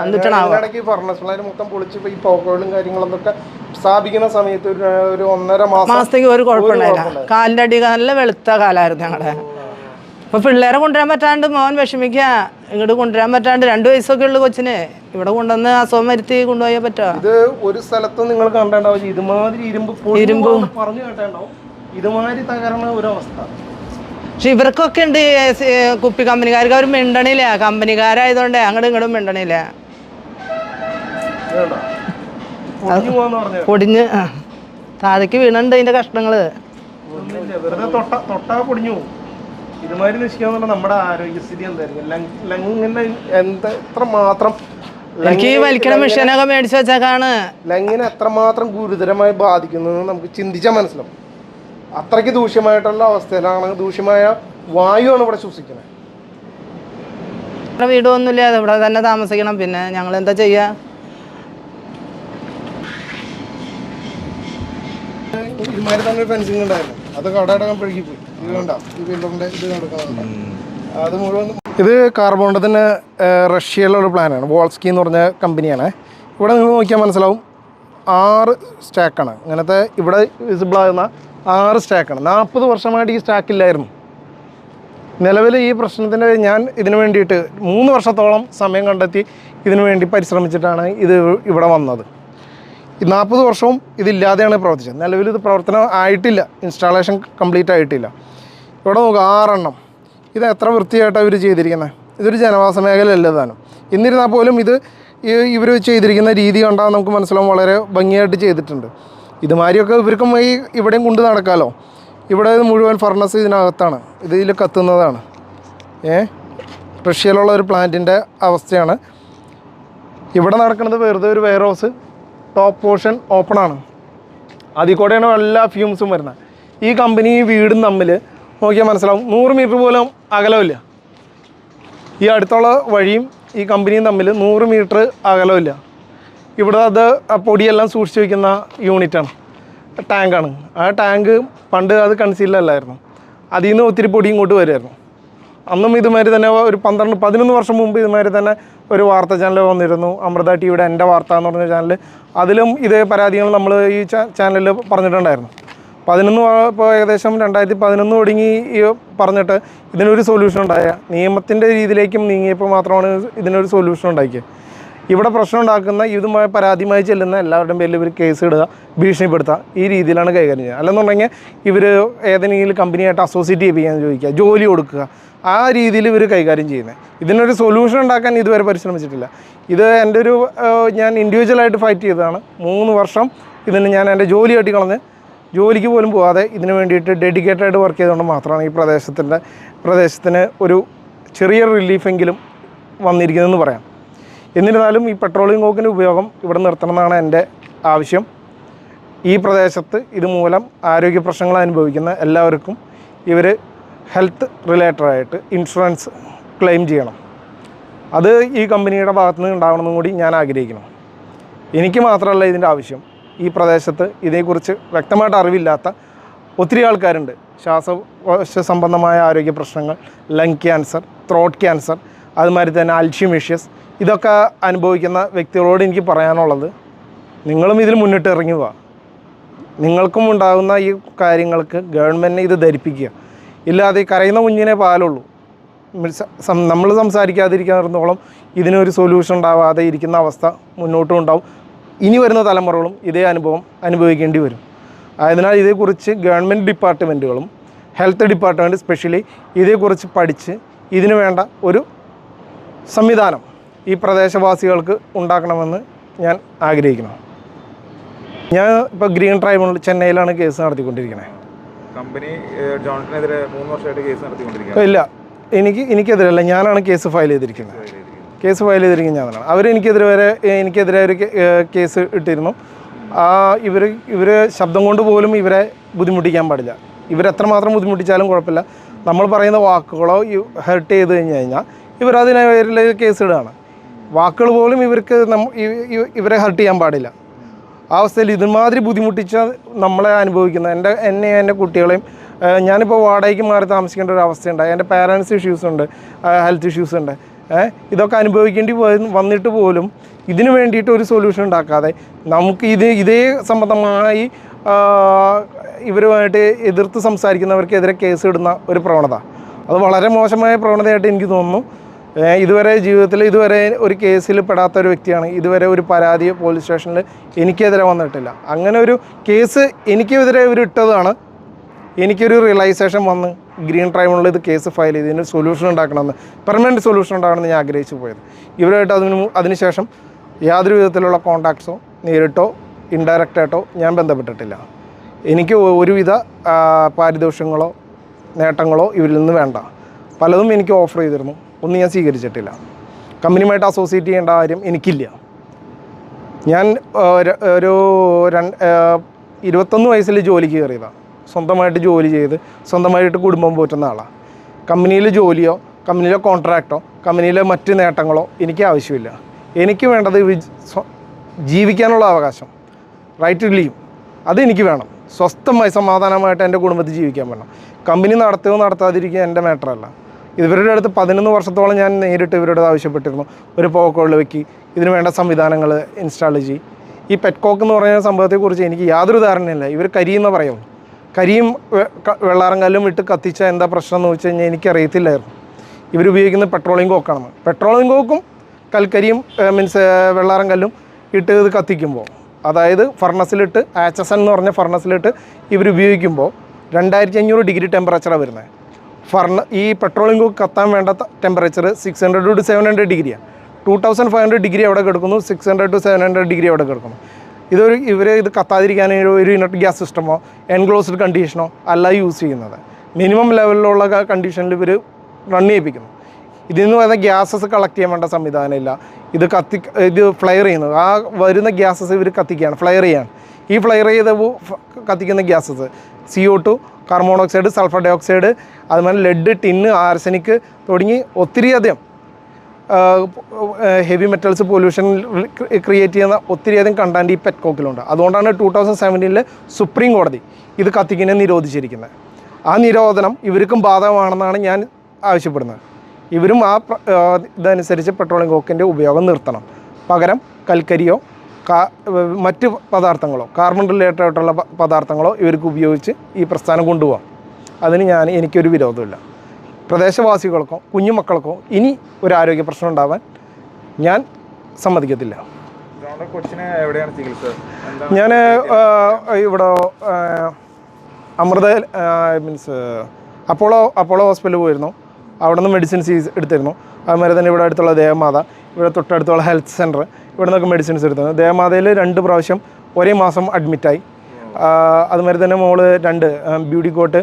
എന്നിട്ടാണാവോ ഫർണസ് പ്ലാന്റ് മൊത്തം പൊളിച്ച് ഈ കാര്യങ്ങളൊക്കെ സ്ഥാപിക്കുന്ന സമയത്ത് ഒരു ഒന്നര മാസം മാസത്തേക്ക് ഒരു കുഴപ്പമുണ്ടായില്ല. കാലിന്റെ അടി നല്ല വെളുത്ത കാലായിരുന്നു ഞങ്ങളുടെ ഇപ്പൊ പിള്ളേരെ കൊണ്ടുവരാൻ പറ്റാണ്ട് മോൻ വിഷമിക്കുക ഇങ്ങോട്ട് കൊണ്ടുവരാൻ പറ്റാണ്ട് രണ്ട് വയസ്സൊക്കെ ഉള്ളു കൊച്ചിന്. ഇവിടെ കൊണ്ടുവന്ന് അസുഖം വരുത്തി കൊണ്ടുപോയാൽ പറ്റുമോ ഇത് ഒരു സ്ഥലത്തും നിങ്ങൾ കണ്ടിട്ടുണ്ടാവും ഇതുമാതിരി ഇരുമ്പ് ഇരുമ്പ് പറഞ്ഞു കേട്ടിട്ടുണ്ടാവും ഇതുമാതിരി തകർന്ന ഒരു അവസ്ഥ പക്ഷെ ഇവർക്കൊക്കെ ഉണ്ട് കുപ്പി കമ്പനിക്കാർക്ക് അവർ മിണ്ടണില്ല. കമ്പനിക്കാരായതുകൊണ്ട് അങ്ങോട്ടും ഇങ്ങോട്ടും മിണ്ടണില്ല? പൊടിഞ്ഞു. താഴേക്ക് വീണുണ്ട് അതിന്റെ കഷ്ണങ്ങൾ. വെറുതെ തൊട്ടാ പൊടിഞ്ഞു പോകും ഇതുമാതിരി നശിക്കാന്നുള്ള നമ്മുടെ ആരോഗ്യസ്ഥിതി എന്തായിരുന്നു ലങ് ലങ്ങിന് എന്താ എത്ര മാത്രം എനിക്ക് ഈ വലിക്കണ മെഷീനൊക്കെ മേടിച്ചു വെച്ചേക്കാണ്. ലങ്ങിനെ എത്രമാത്രം ഗുരുതരമായി ബാധിക്കുന്നു നമുക്ക് ചിന്തിച്ചാൽ മനസ്സിലാവും. അത്രയ്ക്ക് ദൂഷ്യമായിട്ടുള്ള അവസ്ഥയിലാണ് ദൂഷ്യമായ വായുവാണ് ഇവിടെ ശ്വസിക്കുന്നത്. ഇവിടെ വീടൊന്നുമില്ല ഇവിടെ തന്നെ താമസിക്കണം. പിന്നെ ഞങ്ങൾ എന്താ ചെയ്യാ? ഇതുമാതിരി തന്നെ ഫെൻസിങ് ഉണ്ടായിരുന്നു. അത് കടയടക്കം പെഴുകി പോയി. അത് മുഴുവൻ ഇത് കാർബോണ്ടത്തിന് റഷ്യയിലുള്ള ഒരു പ്ലാനാണ്. വോൾസ്കി എന്ന് പറഞ്ഞ കമ്പനിയാണ്. ഇവിടെ നിങ്ങൾ നോക്കിയാൽ മനസ്സിലാവും ആറ് സ്റ്റാക്കാണ്. ഇങ്ങനത്തെ ഇവിടെ വിസിബിൾ ആകുന്ന ആറ് സ്റ്റാക്കാണ്. നാൽപ്പത് വർഷമായിട്ട് ഈ സ്റ്റാക്ക് ഇല്ലായിരുന്നു. നിലവിൽ ഈ പ്രശ്നത്തിന് ഞാൻ ഇതിനു വേണ്ടിയിട്ട് മൂന്ന് വർഷത്തോളം സമയം കണ്ടെത്തി ഇതിനു വേണ്ടി പരിശ്രമിച്ചിട്ടാണ് ഇത് ഇവിടെ വന്നത്. നാൽപ്പത് വർഷവും ഇതില്ലാതെയാണ് പ്രവർത്തിച്ചത്. നിലവിൽ ഇത് പ്രവർത്തനം ആയിട്ടില്ല. ഇൻസ്റ്റാളേഷൻ കംപ്ലീറ്റ് ആയിട്ടില്ല. ഇവിടെ നോക്കുക ആറെണ്ണം. ഇത് എത്ര വൃത്തിയായിട്ടാണ് ഇവർ ചെയ്തിരിക്കുന്നത് ഇതൊരു ജനവാസ മേഖലയല്ല താനും. എന്നിരുന്നാൽ പോലും ഇത് ഇവർ ചെയ്തിരിക്കുന്ന രീതി കണ്ടാൽ നമുക്ക് മനസ്സിലാവും വളരെ ഭംഗിയായിട്ട് ചെയ്തിട്ടുണ്ട്. ഇതുമാതിരിയൊക്കെ ഇവർക്കും ഈ ഇവിടെയും കൊണ്ട് നടക്കാമല്ലോ ഇവിടെ മുഴുവൻ ഫർണസ് ഇതിനകത്താണ്. ഇത് ഇതിൽ കത്തുന്നതാണ്. ഏ? റഷ്യയിലുള്ള ഒരു പ്ലാന്റിന്റെ അവസ്ഥയാണ്. ഇവിടെ നടക്കുന്നത് വെറുതെ ഒരു warehouse top portion open ആണ്. അതിൽ കൂടെയാണ് എല്ലാ ഫ്യൂംസും വരുന്നത്. ഈ കമ്പനി ഈ വീടും തമ്മിൽ നോക്കിയാൽ മനസ്സിലാവും. നൂറ് മീറ്റർ പോലും അകലമില്ല. ഈ അടുത്തുള്ള വഴിയും ഈ കമ്പനിയും തമ്മിൽ നൂറ് മീറ്റർ അകലമില്ല. ഇവിടെ അത് പൊടിയെല്ലാം സൂക്ഷിച്ചു വയ്ക്കുന്ന യൂണിറ്റാണ് ടാങ്കാണ് ആ ടാങ്ക് പണ്ട് അത് കൺസീലല്ലായിരുന്നു അതിൽ നിന്ന് ഒത്തിരി പൊടി ഇങ്ങോട്ട് വരുമായിരുന്നു. അന്നും ഇതുമാതിരി തന്നെ ഒരു പന്ത്രണ്ട് പതിനൊന്ന് വർഷം മുമ്പ് ഇതുമാതിരി തന്നെ ഒരു വാർത്താ ചാനൽ വന്നിരുന്നു. അമൃത ടി വിയുടെ എന്റെ വാർത്ത എന്ന് പറഞ്ഞ ചാനൽ അതിലും ഇതേ പരാതികൾ നമ്മൾ ഈ ചാനലിൽ പറഞ്ഞിട്ടുണ്ടായിരുന്നു. പതിനൊന്ന് ഇപ്പോൾ ഏകദേശം രണ്ടായിരത്തി പതിനൊന്ന് തുടങ്ങി ഈ പറഞ്ഞിട്ട് ഇതിനൊരു സൊല്യൂഷൻ ഉണ്ടായ. നിയമത്തിന്റെ രീതിയിലേക്കും നീങ്ങിയപ്പോൾ മാത്രമാണ് ഇതിനൊരു സൊല്യൂഷൻ ഉണ്ടാക്കിയത് ഇവിടെ പ്രശ്നം ഉണ്ടാക്കുന്ന ഇതുമായി പരാതിയുമായി ചെല്ലുന്ന എല്ലാവരുടെയും പേരിൽ ഇവർ കേസ് ഇടുക ഭീഷണിപ്പെടുത്തുക ഈ രീതിയിലാണ് കൈകാര്യം ചെയ്യുക. അല്ലെന്നുണ്ടെങ്കിൽ ഇവർ ഏതെങ്കിലും കമ്പനിയായിട്ട് അസോസിയേറ്റ് ചെയ്യിപ്പിക്കാൻ ചോദിക്കുക ജോലി കൊടുക്കുക. ആ രീതിയിൽ ഇവർ കൈകാര്യം ചെയ്യുന്നത് ഇതിനൊരു സൊല്യൂഷൻ ഉണ്ടാക്കാൻ ഇതുവരെ പരിശ്രമിച്ചിട്ടില്ല. ഇത് എന്റെ ഒരു ഞാൻ ഇൻഡിവിജ്വലായിട്ട് ഫൈറ്റ് ചെയ്തതാണ്. മൂന്ന് വർഷം ഇതിന് ഞാൻ എന്റെ ജോലി കെട്ടിക്കളഞ്ഞ് ജോലിക്ക് പോലും പോകാതെ ഇതിന് വേണ്ടിയിട്ട് ഡെഡിക്കേറ്റഡ് ആയിട്ട് വർക്ക് ചെയ്തുകൊണ്ട് മാത്രമാണ് ഈ പ്രദേശത്തിന്റെ പ്രദേശത്തിന് ഒരു ചെറിയ റിലീഫെങ്കിലും വന്നിരിക്കുന്നതെന്ന് പറയാം. എന്നിരുന്നാലും ഈ പെട്രോളിയം കോക്കിന്റെ ഉപയോഗം ഇവിടെ നിർത്തണമെന്നാണ് എന്റെ ആവശ്യം. ഈ പ്രദേശത്ത് ഇതുമൂലം ആരോഗ്യ പ്രശ്നങ്ങൾ അനുഭവിക്കുന്ന എല്ലാവർക്കും ഇവർ ഹെൽത്ത് റിലേറ്റഡ് ആയിട്ട് ഇൻഷുറൻസ് ക്ലെയിം ചെയ്യണം. അത് ഈ കമ്പനിയുടെ ഭാഗത്തു നിന്ന് ഉണ്ടാവണമെന്നും കൂടി ഞാൻ ആഗ്രഹിക്കണം എനിക്ക് മാത്രമല്ല ഇതിന്റെ ആവശ്യം. ഈ പ്രദേശത്ത് ഇതിനെക്കുറിച്ച് വ്യക്തമായിട്ട് അറിവില്ലാത്ത ഒത്തിരി ആൾക്കാരുണ്ട്. ശ്വാസകോശ സംബന്ധമായ ആരോഗ്യ പ്രശ്നങ്ങൾ ലങ് ക്യാൻസർ ത്രോട്ട് ക്യാൻസർ അതുമാതിരി തന്നെ അൽഷ്യമിഷ്യസ് ഇതൊക്കെ അനുഭവിക്കുന്ന വ്യക്തികളോട് എനിക്ക് പറയാനുള്ളത് നിങ്ങളും ഇതിൽ മുന്നിട്ട് ഇറങ്ങുക. നിങ്ങൾക്കും ഉണ്ടാകുന്ന ഈ കാര്യങ്ങൾക്ക് ഗവൺമെന്റിനെ ഇത് ധരിപ്പിക്കുക. ഇല്ലാതെ ഈ കരയുന്ന കുഞ്ഞിനെ പാലുള്ളൂ. നമ്മൾ സംസാരിക്കാതിരിക്കുന്നിടത്തോളം ഇതിനൊരു സൊല്യൂഷൻ ഉണ്ടാവാതെ ഇരിക്കുന്ന അവസ്ഥ മുന്നോട്ടും ഉണ്ടാവും. ഇനി വരുന്ന തലമുറകളും ഇതേ അനുഭവം അനുഭവിക്കേണ്ടി വരും. അതിനാൽ ഇതേക്കുറിച്ച് ഗവൺമെന്റ് ഡിപ്പാർട്ട്മെന്റുകളും ഹെൽത്ത് ഡിപ്പാർട്ട്മെന്റ് സ്പെഷ്യലി ഇതേക്കുറിച്ച് പഠിച്ച് ഇതിനു വേണ്ട ഒരു സംവിധാനം ഈ പ്രദേശവാസികൾക്ക് ഉണ്ടാക്കണമെന്ന് ഞാൻ ആഗ്രഹിക്കുന്നു. ഞാൻ ഇപ്പോൾ ഗ്രീൻ ട്രൈബ്യൂണൽ ചെന്നൈയിലാണ് കേസ് നടത്തിക്കൊണ്ടിരിക്കുന്നത്. കമ്പനി ജോൺസണെതിരെ മൂന്ന് വർഷമായിട്ട് കേസ് നടത്തിക്കൊണ്ടിരിക്കുകയാണ്. ഇല്ല. എനിക്ക് എനിക്കെതിരല്ല. ഞാനാണ് കേസ് ഫയൽ ചെയ്തിരിക്കുന്നത്. കേസ് ഫയൽ ചെയ്തിരിക്കുന്നത് ഞാനാണ്. അവർ എനിക്കെതിരെ വരെ എനിക്കെതിരെ ഒരു കേസ് ഇട്ടിരുന്നു. ആ ഇവർ ഇവർ ശബ്ദം കൊണ്ട് പോലും ഇവരെ ബുദ്ധിമുട്ടിക്കാൻ പാടില്ല. ഇവരെത്രമാത്രം ബുദ്ധിമുട്ടിച്ചാലും കുഴപ്പമില്ല. നമ്മൾ പറയുന്ന വാക്കുകളോ ഹെർട്ട് ചെയ്ത് കഴിഞ്ഞ് കഴിഞ്ഞാൽ ഇവരതിനെ പേരിൽ കേസ് ഇടുകയാണ്. വാക്കുകൾ പോലും ഇവർക്ക് ഇവരെ ഹെർട്ട് ചെയ്യാൻ പാടില്ല. അവസ്ഥയിൽ ഇതുമാതിരി ബുദ്ധിമുട്ടിച്ച നമ്മളെ അനുഭവിക്കുന്നത് എന്റെ എന്നെ എന്റെ കുട്ടികളെയും ഞാനിപ്പോൾ വാടകയ്ക്ക് മാറി താമസിക്കേണ്ട ഒരു അവസ്ഥയുണ്ട്. എന്റെ പാരൻസ് ഇഷ്യൂസ് ഉണ്ട് ഹെൽത്ത് ഇഷ്യൂസ് ഉണ്ട്. ഇതൊക്കെ അനുഭവിക്കേണ്ടി വന്നിട്ട് പോലും ഇതിനു വേണ്ടിയിട്ട് ഒരു സൊല്യൂഷൻ ഉണ്ടാക്കാതെ നമുക്ക് ഇത് ഇതേ സംബന്ധമായി ഇവരുമായിട്ട് എതിർത്ത് സംസാരിക്കുന്നവർക്കെതിരെ കേസ് ഇടുന്ന ഒരു പ്രവണത. അത് വളരെ മോശമായ പ്രവണതയായിട്ട് എനിക്ക് തോന്നുന്നു. ഇതുവരെ ജീവിതത്തിൽ ഇതുവരെ ഒരു കേസിൽ പെടാത്ത ഒരു വ്യക്തിയാണ്. ഇതുവരെ ഒരു പരാതി പോലീസ് സ്റ്റേഷനിൽ എനിക്കെതിരെ വന്നിട്ടില്ല. അങ്ങനെ ഒരു കേസ് എനിക്കെതിരെ ഇവർ ഇട്ടതാണ്. എനിക്കൊരു റിയലൈസേഷൻ വന്ന് ഗ്രീൻ ട്രൈബ്യൂണലിൽ ഇത് കേസ് ഫയൽ ചെയ്ത് ഇതിന് സൊല്യൂഷൻ ഉണ്ടാക്കണമെന്ന് പെർമനന്റ് സൊല്യൂഷൻ ഉണ്ടാകണമെന്ന് ഞാൻ ആഗ്രഹിച്ചു പോയത്. ഇവരായിട്ട് അതിന് അതിനുശേഷം യാതൊരു വിധത്തിലുള്ള കോണ്ടാക്ട്സോ നേരിട്ടോ ഇൻഡയറക്റ്റായിട്ടോ ഞാൻ ബന്ധപ്പെട്ടിട്ടില്ല. എനിക്ക് ഒരുവിധ പാരിതോഷികങ്ങളോ നേട്ടങ്ങളോ ഇവരിൽ നിന്ന് വേണ്ട. പലതും എനിക്ക് ഓഫർ ചെയ്തിരുന്നു. ഒന്നും ഞാൻ സ്വീകരിച്ചിട്ടില്ല. കമ്പനിയുമായിട്ട് അസോസിയേറ്റ് ചെയ്യേണ്ട കാര്യം എനിക്കില്ല. ഞാൻ ഒരു രണ്ട് ഇരുപത്തൊന്ന് വയസ്സിൽ ജോലിക്ക് കയറിയതാണ് സ്വന്തമായിട്ട് ജോലി ചെയ്ത് സ്വന്തമായിട്ട് കുടുംബം പോറ്റുന്ന ആളാണ് കമ്പനിയിൽ ജോലിയോ കമ്പനിയിലെ കോൺട്രാക്റ്റോ കമ്പനിയിലെ മറ്റ് നേട്ടങ്ങളോ എനിക്ക് ആവശ്യമില്ല. എനിക്ക് വേണ്ടത് ജീവിക്കാനുള്ള അവകാശം. റൈറ്റ് ടു ലീവ് അതെനിക്ക് വേണം. സ്വസ്ഥമായി സമാധാനമായിട്ട് എന്റെ കുടുംബത്തിൽ ജീവിക്കാൻ വേണം. കമ്പനി നടത്തുകയോ നടത്താതിരിക്കുക എന്റെ മാറ്ററല്ല ഇവരുടെ അടുത്ത് പതിനൊന്ന് വർഷത്തോളം ഞാൻ നേരിട്ട് ഇവരോട് ആവശ്യപ്പെട്ടിരുന്നു. ഒരു പോക്കോളിൽ വെക്കി ഇതിന് വേണ്ട സംവിധാനങ്ങൾ ഇൻസ്റ്റാൾ ചെയ്യും ഈ പെറ്റ്കോക്ക് എന്ന് പറയുന്ന സംഭവത്തെക്കുറിച്ച് എനിക്ക് യാതൊരു ധാരണയില്ല. ഇവർ കരിയെന്ന് പറയുള്ളൂ കരിയും വെള്ളാറങ്കാലും ഇട്ട് കത്തിച്ച എന്താ പ്രശ്നം എന്ന് വെച്ച് കഴിഞ്ഞാൽ എനിക്കറിയത്തില്ലായിരുന്നു ഇവരുപയോഗിക്കുന്ന പെട്രോളിയം കോക്കാണ് പെട്രോളിയം കോക്കും കൽക്കരിയും മീൻസ് വെള്ളാറങ്കല്ലും കല്ലും ഇട്ട് ഇത് കത്തിക്കുമ്പോൾ അതായത് ഫർണസിലിട്ട് ആച്ചസൻ എന്ന് പറഞ്ഞ ഫർണസിലിട്ട് ഇവർ ഉപയോഗിക്കുമ്പോൾ രണ്ടായിരത്തി അഞ്ഞൂറ് ഡിഗ്രി ടെമ്പറേച്ചറാണ് വരുന്നത് ഫർണ ഈ പെട്രോളിംഗ് കുക്ക് കത്താൻ വേണ്ട temperature six hundred to seven hundred ഡിഗ്രിയാണ് two thousand five hundred degree അവിടെ കിടക്കുന്നു six hundred to seven hundred degree അവിടെ കിടക്കുന്നു. ഇതൊരു ഇവർ ഇത് കത്താതിരിക്കാൻ ഒരു ഇനർട്ട് ഗ്യാസ് സിസ്റ്റമോ എൻക്ലോസ്ഡ് കണ്ടീഷനോ അല്ല യൂസ് ചെയ്യുന്നത്. മിനിമം ലെവലിലുള്ള കണ്ടീഷനിൽ ഇവർ റൺ ചെയ്യിപ്പിക്കുന്നു. ഇതിൽ നിന്ന് വരുന്ന ഗ്യാസസ് കളക്ട് ചെയ്യാൻ വേണ്ട സംവിധാനമില്ല ഇത് കത്തി ഇത് ഫ്ലയർ ചെയ്യുന്നു. ആ വരുന്ന ഗ്യാസസ് ഇവർ കത്തിക്കുകയാണ്. ഫ്ലയർ ചെയ്യാണ്. ഈ ഫ്ലയർ ചെയ്ത കത്തിക്കുന്ന gases C O two carbon monoxide sulphur dioxide അതുപോലെ ലെഡ് ടിന്ന് ആർസനിക്ക് തുടങ്ങി ഒത്തിരിയധികം ഹെവി മെറ്റൽസ് പൊല്യൂഷൻ ക്രിയേറ്റ് ചെയ്യുന്ന ഒത്തിരിയധികം കണ്ടാന്റ് ഈ പെറ്റ് കോക്കിലുണ്ട് അതുകൊണ്ടാണ് ടൂ തൗസൻഡ് സെവന്റീനിൽ സുപ്രീം കോടതി ഇത് കത്തിക്കിനെ നിരോധിച്ചിരിക്കുന്നത്. ആ നിരോധനം ഇവർക്കും ബാധകമാണെന്നാണ് ഞാൻ ആവശ്യപ്പെടുന്നത്. ഇവരും ആ ഇതനുസരിച്ച് പെട്രോളിയം കോക്കിന്റെ ഉപയോഗം നിർത്തണം. പകരം കൽക്കരിയോ മറ്റ് പദാർത്ഥങ്ങളോ കാർബൺ റിലേറ്റഡ് ആയിട്ടുള്ള പദാർത്ഥങ്ങളോ ഇവർക്ക് ഉപയോഗിച്ച് ഈ പ്രസ്ഥാനം കൊണ്ടുപോകാം അതിന് ഞാൻ എനിക്കൊരു വിരോധമില്ല പ്രദേശവാസികൾക്കോ കുഞ്ഞുമക്കൾക്കോ ഇനി ഒരു ആരോഗ്യ പ്രശ്നം ഉണ്ടാവാൻ ഞാൻ സമ്മതിക്കത്തില്ല. ഞാൻ ഇവിടെ അമൃത മീൻസ് അപ്പോളോ അപ്പോളോ ഹോസ്പിറ്റലിൽ പോയിരുന്നു. അവിടെ നിന്ന് മെഡിസിൻസ് എടുത്തിരുന്നു. അതുമാതിരി തന്നെ ഇവിടെ അടുത്തുള്ള ദേവമാത ഇവിടെ തൊട്ടടുത്തുള്ള ഹെൽത്ത് സെന്റർ ഇവിടെ നിന്നൊക്കെ മെഡിസിൻസ് എടുത്തത്. ദേവമാതയിൽ രണ്ട് പ്രാവശ്യം ഒരേ മാസം അഡ്മിറ്റായി അതുമാതിരി തന്നെ മോൾ രണ്ട് ബ്യൂട്ടി കോട്ട്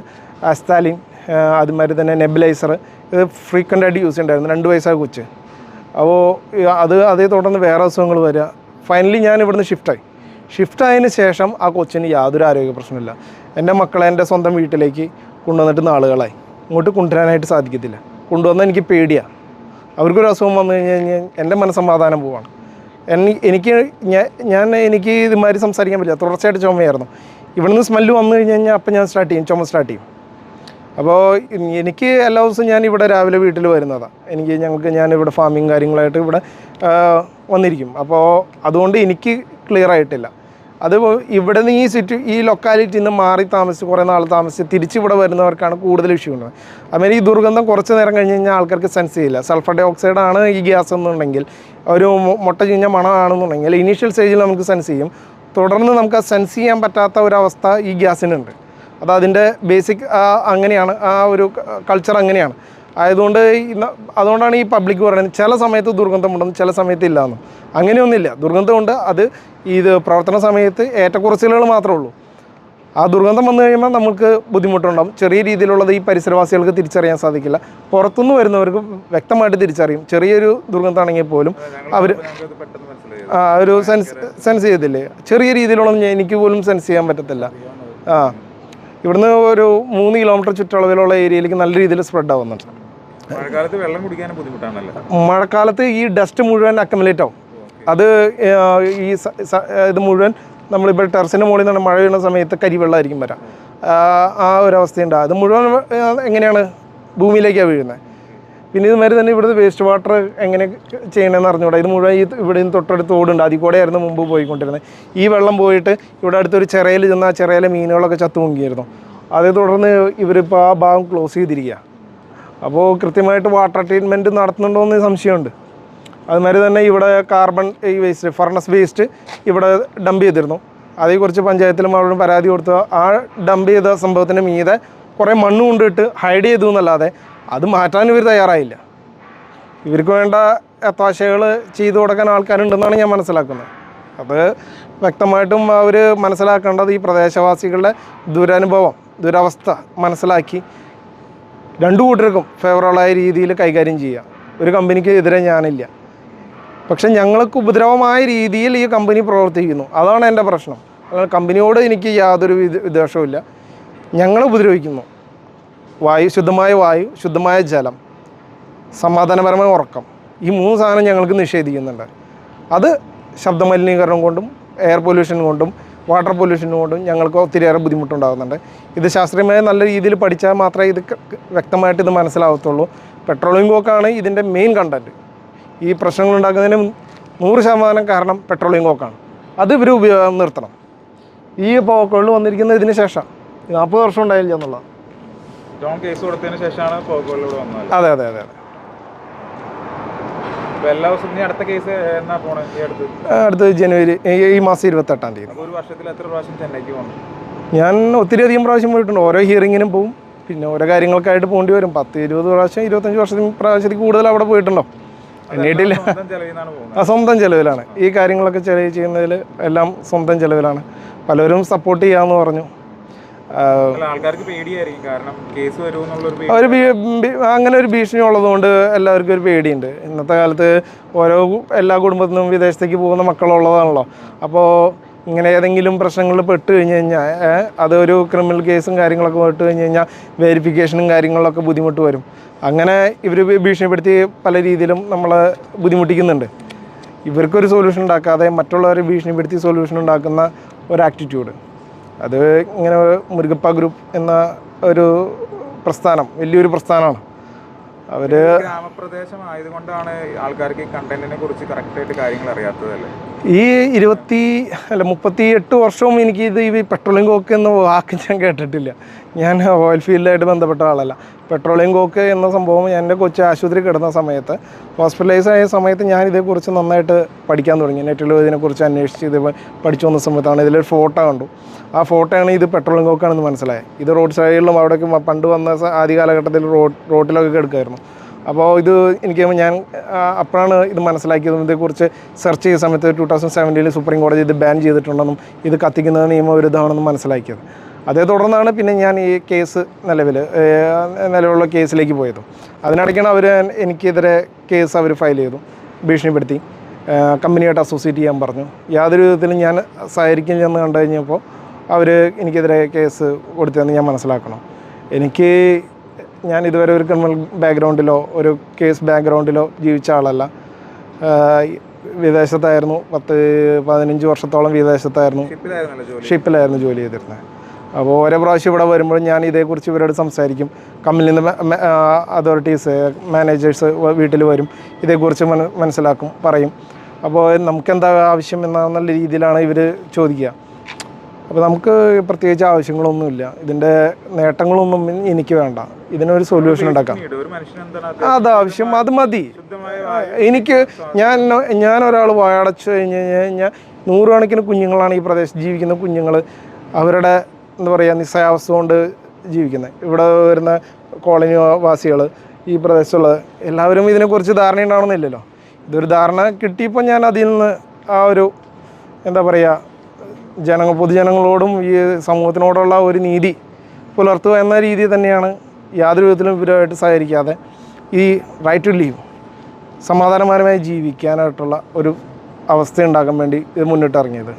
അസ്താലിൻ അതുമാതിരി തന്നെ നെബിലൈസർ ഇത് ഫ്രീക്വന്റ് ആയിട്ട് യൂസ് ചെയ്യണ്ടായിരുന്നു. രണ്ട് വയസ്സായ കൊച്ച്. അപ്പോൾ അത് അതേ തുടർന്ന് വേറെ അസുഖങ്ങൾ വരിക ഫൈനലി ഞാൻ ഇവിടുന്ന് ഷിഫ്റ്റായി ഷിഫ്റ്റ് ആയതിനു ശേഷം ആ കൊച്ചിന് യാതൊരു ആരോഗ്യ പ്രശ്നമില്ല എന്റെ മക്കളെ എന്റെ സ്വന്തം വീട്ടിലേക്ക് കൊണ്ടുവന്നിട്ട് നാളുകളായി. ഇങ്ങോട്ട് കൊണ്ടുവരാനായിട്ട് സാധിക്കത്തില്ല. കൊണ്ടുവന്നാൽ എനിക്ക് പേടിയാണ് അവർക്കൊരു അസുഖം വന്നു കഴിഞ്ഞ് കഴിഞ്ഞാൽ എന്റെ മനസ്സമാധാനം പോവാണ്. എനിക്ക് ഞാൻ എനിക്ക് ഇതുമാതിരി സംസാരിക്കാൻ പറ്റില്ല. തുടർച്ചയായിട്ട് ചുമയായിരുന്നു. ഇവിടുന്ന് സ്മെല്ല് വന്നു കഴിഞ്ഞ് കഴിഞ്ഞാൽ അപ്പം ഞാൻ സ്റ്റാർട്ട് ചെയ്യും. ചുമ സ്റ്റാർട്ട് ചെയ്യും. അപ്പോൾ എനിക്ക് എല്ലാ ദിവസവും ഞാൻ ഇവിടെ രാവിലെ വീട്ടിൽ വരുന്നതാണ് എനിക്ക് ഞങ്ങൾക്ക് ഞാൻ ഇവിടെ ഫാമിങ് കാര്യങ്ങളായിട്ട് ഇവിടെ വന്നിരിക്കും. അപ്പോൾ അതുകൊണ്ട് എനിക്ക് ക്ലിയർ ആയിട്ടില്ല. അത് ഇവിടെ നിന്ന് ഈ സിറ്റു ഈ ലൊക്കാലിറ്റിയിൽ നിന്ന് മാറി താമസിച്ച് കുറേ നാൾ താമസിച്ച് തിരിച്ച് ഇവിടെ വരുന്നവർക്കാണ് കൂടുതൽ ഇഷ്യൂ ഉള്ളത്. അതുമാതിരി ഈ ദുർഗന്ധം കുറച്ച് നേരം കഴിഞ്ഞ് കഴിഞ്ഞാൽ ആൾക്കാർക്ക് സെൻസ് ചെയ്യില്ല. സൾഫർ ഡൈ ഓക്സൈഡാണ് ഈ ഗ്യാസ് എന്നുണ്ടെങ്കിൽ ഒരു മുട്ട ചീഞ്ഞ മണമാണെന്നുണ്ടെങ്കിൽ ഇനീഷ്യൽ സ്റ്റേജിൽ നമുക്ക് സെൻസ് ചെയ്യും. തുടർന്ന് നമുക്ക് സെൻസ് ചെയ്യാൻ പറ്റാത്ത ഒരവസ്ഥ ഈ ഗ്യാസിനുണ്ട് അത് അതിന്റെ ബേസിക് അങ്ങനെയാണ് ആ ഒരു കൾച്ചർ അങ്ങനെയാണ്. ആയതുകൊണ്ട് ഇന്ന് അതുകൊണ്ടാണ് ഈ പബ്ലിക് പറയുന്നത്. ചില സമയത്ത് ദുർഗന്ധമുണ്ടെന്ന് ചില സമയത്ത് ഇല്ലയെന്നും അങ്ങനെയൊന്നുമില്ല. ദുർഗന്ധമുണ്ട് അത് ഇത് പ്രവർത്തന സമയത്ത് ഏറ്റക്കുറച്ചിലുകൾ മാത്രമേ ഉള്ളൂ. ആ ദുർഗന്ധം വന്നു കഴിയുമ്പോൾ നമുക്ക് ബുദ്ധിമുട്ടുണ്ടാകും ചെറിയ രീതിയിലുള്ളത് ഈ പരിസരവാസികൾക്ക് തിരിച്ചറിയാൻ സാധിക്കില്ല. പുറത്തുനിന്ന് വരുന്നവർക്ക് വ്യക്തമായിട്ട് തിരിച്ചറിയും. ചെറിയൊരു ദുർഗന്ധമാണെങ്കിൽ പോലും അവർ ഒരു സെൻസ് സെൻസ് ചെയ്തില്ലേ? ചെറിയ രീതിയിലുള്ള എനിക്ക് പോലും സെൻസ് ചെയ്യാൻ പറ്റത്തില്ല. ആ. ഇവിടുന്ന് ഒരു മൂന്ന് കിലോമീറ്റർ ചുറ്റളവിലുള്ള ഏരിയയിലേക്ക് നല്ല രീതിയിൽ സ്പ്രെഡ് ആവുന്നുണ്ട്. മഴക്കാലത്ത് വെള്ളം കുടിക്കാനും ബുദ്ധിമുട്ടാണല്ലോ മഴക്കാലത്ത് ഈ ഡസ്റ്റ് മുഴുവൻ അക്കമലേറ്റ് ആവും. അത് ഈ ഇത് മുഴുവൻ നമ്മളിപ്പോൾ ടെറസിന്റെ മുകളിൽ നിന്ന് മഴ വീണ സമയത്ത് കരിവെള്ളമായിരിക്കും വരാം. ആ, ആ ഒരു അവസ്ഥയുണ്ട് അത് മുഴുവൻ എങ്ങനെയാണ്? ഭൂമിയിലേക്കാണ് വീഴുന്നത്. പിന്നെ ഇതുമാതിരി തന്നെ ഇവിടുത്തെ വേസ്റ്റ് വാട്ടർ എങ്ങനെ ചെയ്യണമെന്ന് അറിഞ്ഞുകൂടാ? ഇത് മുഴുവൻ ഈ ഇവിടെ നിന്ന് തൊട്ടടുത്ത് ഓടുണ്ട് അതിൽ കൂടെ ആയിരുന്നു മുമ്പ് പോയിക്കൊണ്ടിരുന്നത്. ഈ വെള്ളം പോയിട്ട് ഇവിടെ അടുത്തൊരു ചിറയിൽ ചെന്ന് ആ ചിറയിലെ മീനുകളൊക്കെ ചത്തു മുങ്ങിയായിരുന്നു അതേ തുടർന്ന് ഇവരിപ്പോൾ ആ ഭാഗം ക്ലോസ് ചെയ്തിരിക്കുക അപ്പോൾ കൃത്യമായിട്ട് വാട്ടർ ട്രീറ്റ്മെന്റ് നടത്തുന്നുണ്ടോ എന്ന് സംശയമുണ്ട്. അതുമാതിരി തന്നെ ഇവിടെ കാർബൺ ഈ വേസ്റ്റ് ഫർണസ് വേസ്റ്റ് ഇവിടെ ഡംപ് ചെയ്തിരുന്നു. അതേക്കുറിച്ച് പഞ്ചായത്തിലും അവിടെ പരാതി കൊടുത്തു ആ ഡംപ് ചെയ്ത സംഭവത്തിന് മീതെ കുറേ മണ്ണ് കൊണ്ടിട്ട് ഹൈഡ് ചെയ്തു എന്നല്ലാതെ അത് മാറ്റാൻ ഇവർ തയ്യാറായില്ല. ഇവർക്ക് വേണ്ട എത്താശകൾ ചെയ്തു കൊടുക്കാൻ ആൾക്കാരുണ്ടെന്നാണ് ഞാൻ മനസ്സിലാക്കുന്നത്. അത് വ്യക്തമായിട്ടും അവർ മനസ്സിലാക്കേണ്ടത് ഈ പ്രദേശവാസികളുടെ ദുരനുഭവം ദുരവസ്ഥ മനസ്സിലാക്കി രണ്ടു കൂട്ടർക്കും ഫേവറബിളായ രീതിയിൽ കൈകാര്യം ചെയ്യുക ഒരു കമ്പനിക്ക് എതിരെ ഞാനില്ല. പക്ഷെ ഞങ്ങൾക്ക് ഉപദ്രവമായ രീതിയിൽ ഈ കമ്പനി പ്രവർത്തിക്കുന്നു. അതാണ് എന്റെ പ്രശ്നം. അല്ലാതെ കമ്പനിയോട് എനിക്ക് യാതൊരു വിദ്വേഷവുമില്ല ഞങ്ങൾ ഉപദ്രവിക്കുന്നു. വായു ശുദ്ധമായ വായു ശുദ്ധമായ ജലം സമാധാനപരമായ ഉറക്കം. ഈ മൂന്ന് സാധനം ഞങ്ങൾക്ക് നിഷേധിക്കുന്നുണ്ട്. അത് ശബ്ദമലിനീകരണം കൊണ്ടും എയർ പൊല്യൂഷൻ കൊണ്ടും വാട്ടർ പൊല്യൂഷൻ കൊണ്ടും ഞങ്ങൾക്ക് ഒത്തിരിയേറെ ബുദ്ധിമുട്ടുണ്ടാകുന്നുണ്ട്. ഇത് ശാസ്ത്രീയമായി നല്ല രീതിയിൽ പഠിച്ചാൽ മാത്രമേ ഇത് വ്യക്തമായിട്ട് ഇത് മനസ്സിലാവത്തുള്ളൂ. പെട്രോളിയം കോക്കാണ് ഇതിന്റെ മെയിൻ കണ്ടന്റ് ഈ പ്രശ്നങ്ങൾ ഉണ്ടാക്കുന്നതിന് നൂറ് ശതമാനം കാരണം പെട്രോളിയം കോക്കാണ്. അത് ഇവർ ഉപയോഗം നിർത്തണം. ഈ പോക്കുകളിൽ വന്നിരിക്കുന്നത് ഇതിന് ശേഷം നാൽപ്പത് വർഷം ഉണ്ടായില്ല എന്നുള്ളത് ജോൺ കേസ് കൊടുത്തതിന് ശേഷമാണ് പോക്കുകളിലൂടെ വന്നത് അതെ അതെ അതെ അതെ. എല്ലാ ദിവസവും ഇനി അടുത്ത കേസ് എന്നാ പോണേ ഈ അടുത്ത്? അടുത്ത ജനുവരി ഈ- ഈ മാസം ഇരുപത്തെട്ടാം തീയതി. ഒരു വർഷത്തിൽ എത്ര പ്രാവശ്യം ചെന്നൈക്ക് പോകണം ഞാൻ ഒത്തിരി അധികം പ്രാവശ്യം പോയിട്ടുണ്ട്. ഓരോ ഹിയറിങ്ങിനും പോവും. പിന്നെ ഓരോ കാര്യങ്ങൾക്കായിട്ട് പോകേണ്ടി വരും. പത്ത് ഇരുപത് പ്രാവശ്യം ഇരുപത്തഞ്ച് വർഷത്തിൽ പ്രാവശ്യത്തിൽ കൂടുതൽ അവിടെ പോയിട്ടുണ്ടോ? എണ്ണീട്ടില്ല. സ്വന്തം പോകുന്നത്? ആ സ്വന്തം ചിലവിലാണ്. ഈ കാര്യങ്ങളൊക്കെ ചെലവ് ചെയ്യുന്നതിൽ എല്ലാം സ്വന്തം ചെലവിലാണ്. പലരും സപ്പോർട്ട് ചെയ്യാമെന്ന് പറഞ്ഞു. ഒരു അങ്ങനെ ഒരു ഭീഷണി ഉള്ളതുകൊണ്ട് എല്ലാവർക്കും ഒരു പേടിയുണ്ട്. ഇന്നത്തെ കാലത്ത് ഓരോ എല്ലാ കുടുംബത്തിനും വിദേശത്തേക്ക് പോകുന്ന മക്കളുള്ളതാണല്ലോ. അപ്പോൾ ഇങ്ങനെ ഏതെങ്കിലും പ്രശ്നങ്ങളിൽ പെട്ട് കഴിഞ്ഞ് കഴിഞ്ഞാൽ അതൊരു ക്രിമിനൽ കേസും കാര്യങ്ങളൊക്കെ പെട്ട് കഴിഞ്ഞ് കഴിഞ്ഞാൽ വെരിഫിക്കേഷനും കാര്യങ്ങളിലൊക്കെ ബുദ്ധിമുട്ട് വരും. അങ്ങനെ ഇവർ ഭീഷണിപ്പെടുത്തി പല രീതിയിലും നമ്മളെ ബുദ്ധിമുട്ടിക്കുന്നുണ്ട്. ഇവർക്കൊരു സൊല്യൂഷൻ ഉണ്ടാക്കാതെ മറ്റുള്ളവരെ ഭീഷണിപ്പെടുത്തി സൊല്യൂഷൻ ഉണ്ടാക്കുന്ന ഒരു ആറ്റിറ്റ്യൂഡ് അത് ഇങ്ങനെ മുരുകപ്പ ഗ്രൂപ്പ് എന്ന ഒരു പ്രസ്ഥാനം വലിയൊരു പ്രസ്ഥാനമാണ്. അവർ ഗ്രാമപ്രദേശമായതുകൊണ്ടാണ് ആൾക്കാർക്ക് ഈ കണ്ടന്റിനെ കുറിച്ച് കറക്റ്റായിട്ട് കാര്യങ്ങൾ അറിയാത്തതല്ലേ? ഈ ഇരുപത്തി അല്ല മുപ്പത്തി എട്ട് വർഷവും എനിക്ക് ഇത് ഈ പെട്രോളിയം കോക്ക് എന്ന വാക്ക് ഞാൻ കേട്ടിട്ടില്ല. ഞാൻ ഓയിൽ ഫീൽഡായിട്ട് ബന്ധപ്പെട്ട ആളല്ല. പെട്രോളിയം കോക്ക് എന്ന സംഭവം എന്റെ കൊച്ചു ആശുപത്രി കിടന്ന സമയത്ത് ഹോസ്പിറ്റലൈസ് ആയ സമയത്ത് ഞാൻ ഇതേക്കുറിച്ച് നന്നായിട്ട് പഠിക്കാൻ തുടങ്ങി. നെറ്റിൽ ഇതിനെക്കുറിച്ച് അന്വേഷിച്ച് ഇത് പഠിച്ചു വന്ന സമയത്താണ് ഇതിലൊരു ഫോട്ടോ കണ്ടു. ആ ഫോട്ടോയാണ് ഇത് പെട്രോളിയം കോക്കാണെന്ന് മനസ്സിലായത്. ഇത് റോഡ് സൈഡിലും അവിടേക്ക് പണ്ട് വന്ന ആദ്യ കാലഘട്ടത്തിൽ റോഡ് റോട്ടിലൊക്കെ കിടക്കുമായിരുന്നു അപ്പോൾ ഇത് എനിക്ക് ഞാൻ അപ്പോഴാണ് ഇത് മനസ്സിലാക്കിയത്. ഇതേക്കുറിച്ച് സെർച്ച് ചെയ്ത സമയത്ത് ടു തൗസൻഡ് സെവന്റീനിൽ സുപ്രീം കോടതി ഇത് ബാൻ ചെയ്തിട്ടുണ്ടെന്നും ഇത് കത്തിക്കുന്നത് നിയമവിരുദ്ധമാണെന്നും മനസ്സിലാക്കിയത്. അതേ തുടർന്നാണ് പിന്നെ ഞാൻ ഈ കേസ് നിലവിൽ നിലവിലുള്ള കേസിലേക്ക് പോയത്. അതിനിടയ്ക്കാണ് അവർ എനിക്കെതിരെ കേസ് അവർ ഫയൽ ചെയ്തു ഭീഷണിപ്പെടുത്തി കമ്പനിയായിട്ട് അസോസിയേറ്റ് ചെയ്യാൻ പറഞ്ഞു. യാതൊരു വിധത്തിലും ഞാൻ സഹകരിക്കില്ലെന്ന് കണ്ടു കഴിഞ്ഞപ്പോൾ അവർ എനിക്കെതിരെ കേസ് കൊടുത്തതെന്ന് ഞാൻ മനസ്സിലാക്കണം. എനിക്ക് ഞാൻ ഇതുവരെ ഒരു ക്രിമിനൽ ബാക്ക്ഗ്രൗണ്ടിലോ ഒരു കേസ് ബാക്ക്ഗ്രൗണ്ടിലോ ജീവിച്ച ആളല്ല. വിദേശത്തായിരുന്നു പത്ത് പതിനഞ്ച് വർഷത്തോളം വിദേശത്തായിരുന്നു. ഷിപ്പിലായിരുന്നു ജോലി ചെയ്തിരുന്നത്. അപ്പോൾ ഓരോ പ്രാവശ്യം ഇവിടെ വരുമ്പോൾ ഞാൻ ഇതേക്കുറിച്ച് ഇവരോട് സംസാരിക്കും. കമ്പനിയിൽ നിന്ന് അതോറിറ്റീസ് മാനേജേഴ്സ് വീട്ടിൽ വരും. ഇതേക്കുറിച്ച് മന മനസ്സിലാക്കും പറയും. അപ്പോൾ നമുക്കെന്താ ആവശ്യം എന്നുള്ള രീതിയിലാണ് ഇവർ ചോദിക്കുക. അപ്പോൾ നമുക്ക് പ്രത്യേകിച്ച് ആവശ്യങ്ങളൊന്നുമില്ല. ഇതിന്റെ നേട്ടങ്ങളൊന്നും എനിക്ക് വേണ്ട. ഇതിനൊരു സൊല്യൂഷൻ ഉണ്ടാക്കാം. അത് ആവശ്യം അത് മതി. എനിക്ക് ഞാൻ ഞാൻ ഒരാൾ വായടച്ചു കഴിഞ്ഞ് കഴിഞ്ഞാൽ നൂറുകണക്കിന് കുഞ്ഞുങ്ങളാണ് ഈ പ്രദേശത്ത് ജീവിക്കുന്ന കുഞ്ഞുങ്ങൾ. അവരുടെ എന്താ പറയുക നിസ്സഹാവസ്ഥ കൊണ്ട് ജീവിക്കുന്നത് ഇവിടെ വരുന്ന കോളനി വാസികൾ ഈ പ്രദേശത്തുള്ള എല്ലാവരും ഇതിനെക്കുറിച്ച് ധാരണ ഉണ്ടാവണമെന്നില്ലല്ലോ ഇതൊരു ധാരണ കിട്ടിയപ്പോൾ ഞാൻ അതിൽ നിന്ന് ആ ഒരു എന്താ പറയുക ജനങ്ങൾ പൊതുജനങ്ങളോടും ഈ സമൂഹത്തിനോടുള്ള ഒരു നീതി പുലർത്തുക എന്ന രീതി തന്നെയാണ് യാതൊരു വിധത്തിലും ഇവരുമായിട്ട് സഹകരിക്കാതെ ഈ റൈറ്റ് ടു ലീവ് സമാധാനപരമായി ജീവിക്കാനായിട്ടുള്ള ഒരു അവസ്ഥ ഉണ്ടാക്കാൻ വേണ്ടി ഇത് മുന്നിട്ടിറങ്ങിയത്.